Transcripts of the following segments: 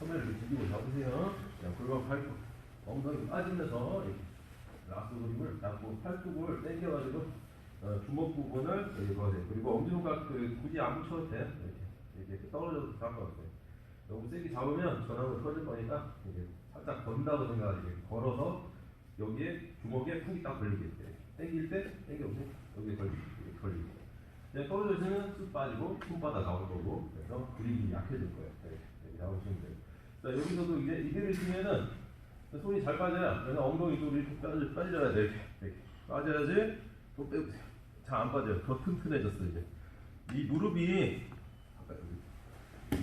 소매를 뒤집어 잡으세요. 자, 골반 팔뚝 엉덩이 빠지면서 이렇게 라스 그립을 잡고 팔뚝을 당겨가지고 어, 주먹 부분을 넣어세요. 그리고 엄지손가락 그 굳이 안 붙여도 돼. 이렇게 이렇게 떨어져도 상관없어요. 너무 세게 잡으면 전압을 터질 거니까 이게 살짝 건다고 생각하지. 걸어서 여기에 주먹에 푹이 딱 걸리게 돼. 당길 때 당겨보세요. 여기에 걸리게 걸리게. 이제 떨어져서는 쑥 빠지고 손바닥 나올 거고 그래서 그립이 약해질 거예요. 네, 나오시면 돼요. 자 여기서도 이제 이대로 있으면은 손이 잘 빠져야 그래서 엉덩이 쪽으로 이렇게 빠져, 빠져야 돼. 이렇게. 빠져야지 또 빼보세요. 잘 안 빠져요. 더 튼튼해졌어 이제. 이 무릎이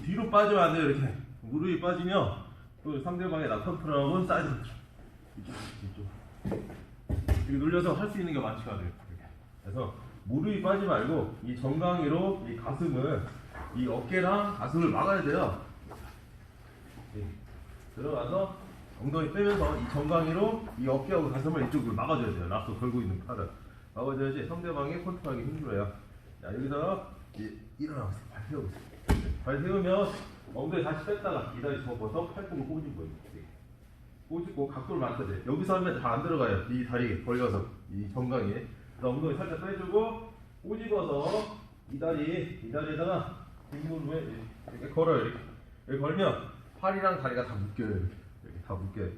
뒤로 빠지면 안 돼요. 이렇게 무릎이 빠지면 또 상대방의 나 컨트롤하고 사이드. 이쪽 이쪽. 이렇게 눌려서 할 수 있는 게 많지가 않아요. 그래서 무릎이 빠지지 말고 이 정강이로 이 가슴을 이 어깨랑 가슴을 막아야 돼요. 이렇게. 들어가서 엉덩이 빼면서 이 정강이로 이 어깨하고 가슴을 이쪽으로 막아줘야 돼요. 랍도 걸고 있는 팔을 막아줘야지 상대방이 컨트롤하기 힘들어요. 자 여기서 일어나보세요. 발 세워보세요. 발 세우면 엉덩이 다시 뺐다가 이 다리 접어서 팔꿈을 꽂은 거예요. 이렇게. 꽂고 각도를 맞춰야 돼요. 여기서 하면 잘안 들어가요. 이 다리 걸려서 이 정강이. 그래서 엉덩이 살짝 빼주고 꼬집어서 이 다리 이 다리에다가 뒷무릎에 이렇게 걸어요. 이렇게. 여기 걸면 팔이랑 다리가 다 묶여요. 이렇게, 다 묶여요.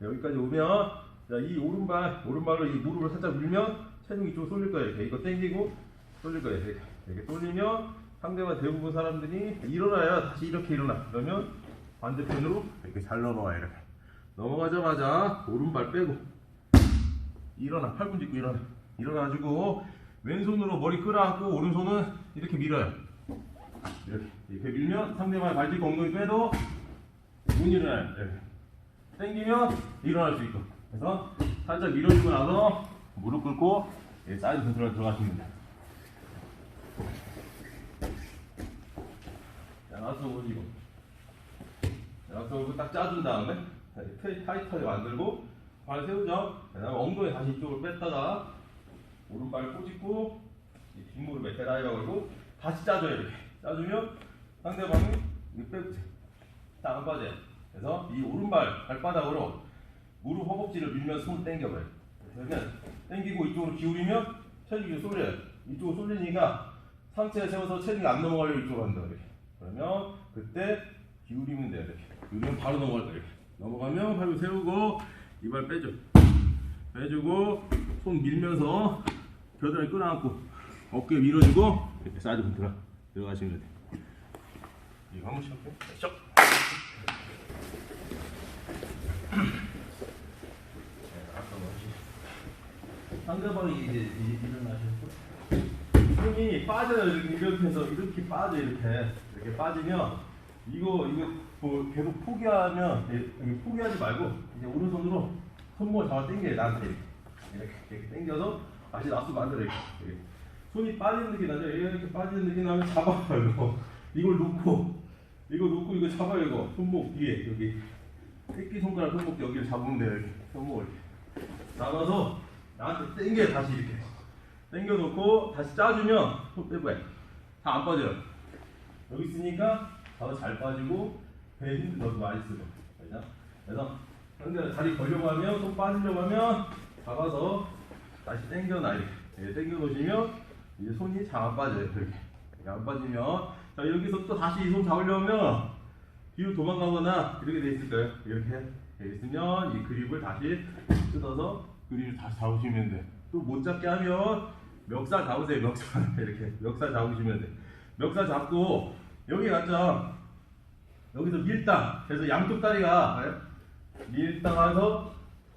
여기까지 오면 자, 이 오른발 오른발로 이 무릎을 살짝 밀면 체중이 좀 쏠릴 거예요. 이렇게 이거 당기고 쏠릴 거예요. 이렇게 이렇게 쏠리면 상대방 대부분 사람들이 일어나야 다시 이렇게 일어나. 그러면 반대편으로 이렇게 잘 넘어가요. 이렇게 넘어가자마자 오른발 빼고 일어나 팔꿈 짚고 일어나 일어나가지고 왼손으로 머리 끌어안고 오른손은 이렇게 밀어요. 이렇게 이렇게 밀면 상대방 발 짚고 엉덩이 빼도 못 일어나요. 이렇게. 당기면 일어날 수 있고 그래서 살짝 밀어주고 나서 무릎 꿇고 예, 사이드 컨트롤 들어가시면 돼요. 자, 나서 올리고 나서 올리고 딱 짜준 다음에 자, 타이트하게 만들고 발 세우죠. 그 다음에 엉덩이 다시 이쪽으로 뺐다가 오른발 꼬집고 이 뒷무릎에 대라이가 걸고 다시 짜줘요 이렇게 짜주면 상대방이 이렇게 빼보세요. 딱안 빠져요. 그래서 이 오른발 발바닥으로 무릎 허벅지를 밀면서 손을 당겨봐요. 그러면 당기고 이쪽으로 기울이면 체중이 쏠려요. 이쪽으로 쏠리니까 상체에 세워서 체중이 안 넘어가려고 이쪽으로 한다 이렇게. 그러면 그때 기울이면 돼요 이렇게. 기울이면 바로 넘어갈 거예요. 넘어가면 팔을 세우고 이발 빼줘. 빼주고 손 밀면서 겨드랑이 끌어안고 어깨 밀어주고 이렇게 사이드 컨트롤 들어가시면 돼요. 이거 한 번씩 할게요. 쭉. 상대방이 이제 이- 일어나셨고 손이 빠져요. 이렇게 이렇게 해서 이렇게 빠져 이렇게. 이렇게 빠지면 이거 이거 뭐 계속 포기하면 예, 여기 포기하지 말고 이제 오른손으로 손목을 잡아 당겨요 나한테. 이렇게 이렇게, 이렇게 당겨서 다시 납수 만들어 이렇게, 이렇게. 손이 빠지는 느낌 나죠? 이렇게 빠지는 느낌 나면 잡아요 이거. 이걸 놓고 이거 놓고 이거 잡아요 이거. 손목 뒤에 여기. 새끼 손가락 손목 여기를 잡으면 돼요 이렇게. 손목을. 이렇게. 잡아서 나한테 당겨 다시 이렇게. 당겨 놓고 다시 짜주면 손 빼고 다안 빠져요. 여기 있으니까 더잘 빠지고 배에 힘도 더 많이 쓰고. 그죠? 그래서 상대 다리 걸려고 하면 손 빠지려고 하면 잡아서 다시 당겨놔 이렇게. 예, 당겨 놓으시면 이제 손이 잘 안 빠져요 이렇게 안 빠지면. 자 여기서 또 다시 이 손 잡으려면 뒤로 도망가거나 이렇게 돼 있을 거예요. 이렇게 돼 있으면 이 그립을 다시 뜯어서 그립을 다시 잡으시면 돼. 또 못 잡게 하면 멱살 잡으세요. 멱살 이렇게 멱살 잡으시면 돼. 멱살 잡고 여기 갔죠. 여기서 밀당. 그래서 양쪽 다리가 밀당해서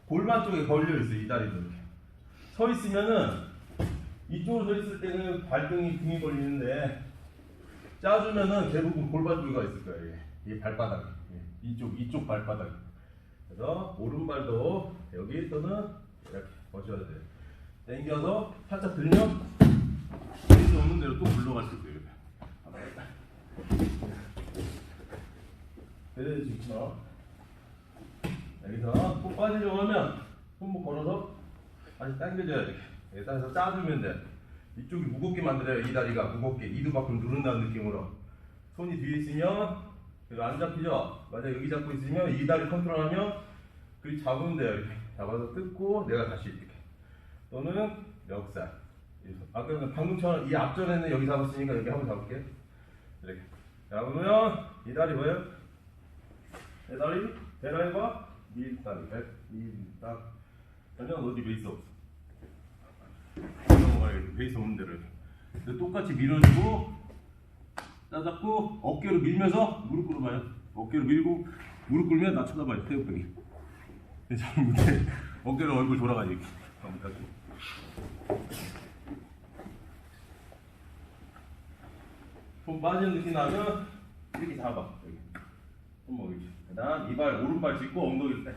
골반 쪽에 걸려 있어 요이 다리도 이렇게. 서 있으면은 이쪽으로 서 있을 때는 발등이 등이 걸리는데 짜주면은 대부분 골반 쪽에 가 있을 거예요. 이게. 이 발바닥, 예, 이쪽 이쪽 발바닥. 그래서 오른발도 여기 또는 이렇게 거셔야 돼요. 당겨서 살짝 들면 수 없는 대로 또 물러갈 수 있어요. 이렇게. 그래서 지금 여기서 또 빠지려고 하면 손목 걸어서 다시 당겨줘야 돼. 여기서 짜주면 돼. 이쪽이 무겁게 만들어요. 이 다리가 무겁게 이두 밖으로 누른다는 느낌으로. 손이 뒤에 있으면 안 잡히죠? 만약 여기 잡고 있으면 이 다리 컨트롤하면 그 잡으면 돼요. 이렇게 잡아서 뜯고 내가 다시 이렇게 또는 역살. 아까 그 방금처럼 이 앞전에는 여기 잡았으니까 여기 한번 잡을게. 이렇게 잡으면 이 다리 뭐예요? 내 다리 대라이바 밀다리 밀딱 전혀 어디 베이스 없어. 베이스 없는 데를. 똑같이 밀어주고 짜잡고 어깨로 밀면서 무릎 꿇어봐요. 어깨로 밀고 무릎 꿇으면 나 쳐다봐요. 태우병이. 잘 못해. 어깨로 얼굴 돌아가지 이렇게. 다시. 손 빠지는 느낌 나면 이렇게 잡아. 여기. 손목 이렇게. 그다음 이발 오른발 짚고 엉덩이 빼.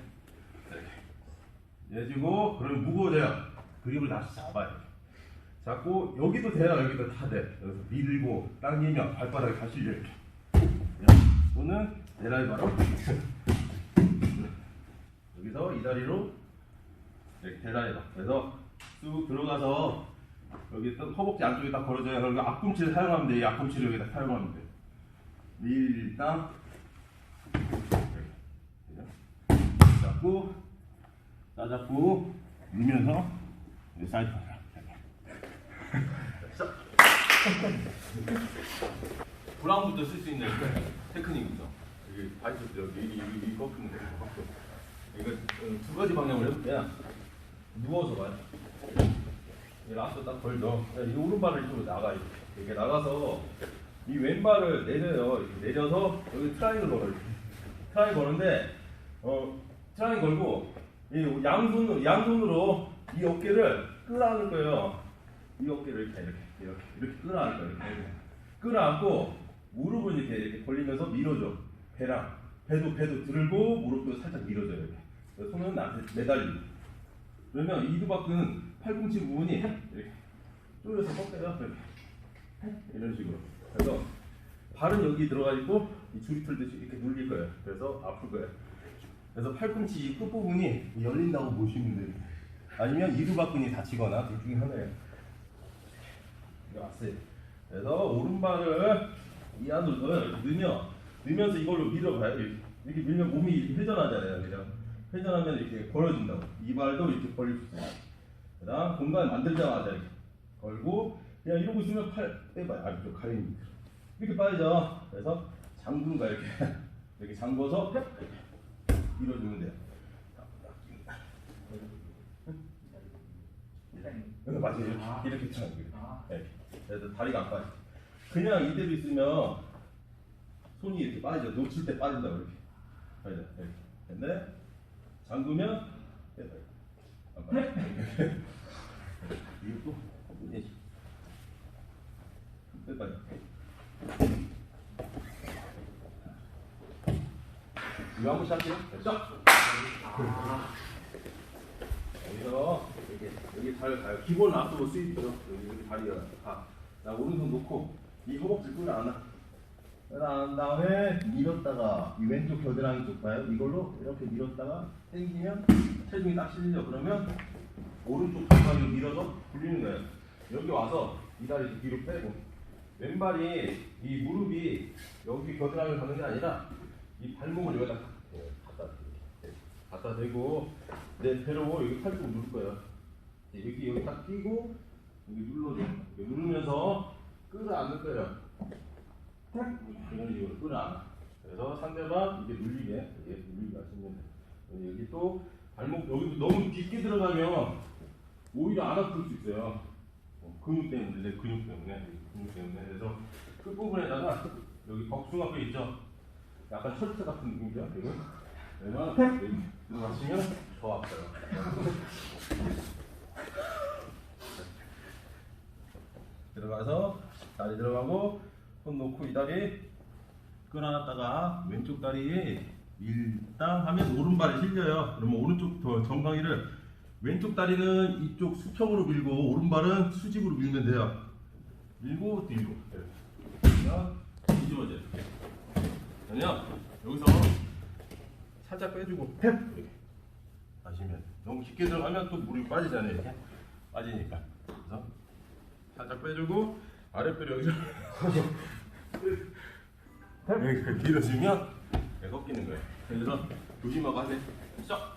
내주고 그러면 무거워져요. 그립을 다시 잡아요. 잡고 여기도 돼요. 여기도 다 돼. 그래서 밀고 당기면 발바닥이 다시 이렇게. 또는 내라이 바로 여기서 이 다리로 이렇게 대라이바. 그래서 쑥 들어가서 여기 또 허벅지 안쪽에 딱 걸어져요. 그리고 앞꿈치를 사용하면 돼. 이 앞꿈치를 여기다 사용하면 돼. 밀당. 잡고 짜잡고 밀면서 이제 사이드 파라. 브라운부터 쓸 수 있는 테크닉입니다. 여기 바이셉 여기 이, 이, 이거 꺾여. 이거 어, 두 가지 방향으로 해볼게요. 누워서 봐요. 이 라스트 딱 걸죠. 이 오른발을 이쪽으로 나가요. 이렇게 나가서 이 왼발을 내려요. 이렇게 내려서 여기 트라이를 걸어요. 트라이 거는데 어 트라이 걸고 이 양손 양손으로 이 어깨를 끌어안을 거예요. 이 어깨를 이렇게 이렇게 이렇게 이렇게 끌어안을 거예요. 이렇게. 끌어안고 무릎을 이렇게 이렇게 벌리면서 밀어줘. 배랑 배도 배도 들고 무릎도 살짝 밀어줘 이렇게. 손은 나한테 매달리고. 그러면 이두박근 팔꿈치 부분이 이렇게 쪼여서 꺾여요. 이렇게. 이런 식으로. 그래서 발은 여기 들어가 있고 이 줄이 틀듯이 이렇게 눌릴 거예요. 그래서 아플 거예요. 그래서 팔꿈치 이 끝부분이 열린다고 보시면 돼요. 아니면 이두박근이 다치거나 둘 중에 하나예요. 왔어요. 그래서 오른발을 이 안으로. 이렇게 넣으면, 넣으면서 이걸로 밀어봐요. 이렇게, 이렇게 밀면 몸이 회전하잖아요. 그죠? 회전하면 이렇게 벌어진다고. 이 발도 이렇게 벌릴 수 있어요. 그 다음 공간 만들자마자 이렇게 걸고, 그냥 이러고 있으면 팔 빼봐요. 아, 저 가랭이 밑으로. 이렇게 빠지죠. 그래서 거야. 이렇게. 이렇게 잠궈서 이렇게 밀어주면 돼요. 응, 맞아요. 이렇게, 이렇게 차는 거예요. 이렇게. 그래서 다리가 안 빠져. 그냥 이대로 있으면 손이 이렇게 빠져. 놓칠 때 빠진다고 이렇게. 빠져. 이렇게. 근데 잠그면 빼봐요. 이것도 빼봐요. 이거 한번 시작해요. 쫙. 여기서 이렇게 여기 잘 가요. 기본 앞으로. 여기 여기 다리가 가. 나 오른손 놓고 이 허벅지 끌어 안아. 그다음 다음에 밀었다가 이 왼쪽 겨드랑이 쪽 봐요. 이걸로 이렇게 밀었다가 당기면 체중이 딱 실리죠. 그러면 오른쪽 발바닥을 밀어서 굴리는 거예요. 여기 와서 이 다리 뒤로 빼고 왼발이 이 무릎이 여기 겨드랑이를 가는 게 아니라 이 발목을 여기다 갖다 이렇게 갖다 대고 내 배로 여기 팔꿈 누를 거예요. 이제 여기 여기 딱 끼고 여기 눌러줘. 여기 누르면서 끌어안을 거예요. 이런 식으로 끌어안아. 그래서 상대방 이게 눌리게 이게 눌리게 하시면 돼요. 여기 또 발목 여기도 너무 깊게 들어가면 오히려 안 아플 수 있어요. 어, 근육 때문에 내 근육 때문에 근육 때문에 그래서 끝 부분에다가 여기 복숭아 뼈 있죠. 약간 철제 같은 느낌이죠. 이거 여기 들어가시면 더 아파요. 들어가서 다리 들어가고 손 놓고 이 다리 끌어놨다가 왼쪽 다리 밀당 하면 오른발이 실려요. 그러면 오른쪽 더 정강이를 왼쪽 다리는 이쪽 수평으로 밀고 오른발은 수직으로 밀면 돼요. 밀고 뒤로. 그러면 뒤집어져요. 그러면 여기서 살짝 빼주고 탭 하시면 너무 깊게 들어가면 또 물이 빠지잖아요. 빠지니까. 그래서 살짝 빼주고 아랫배를 여기서 네. 여기가 길어지면 네, 꺾이는 거예요. 그래서 조심하고 하세요. 시작.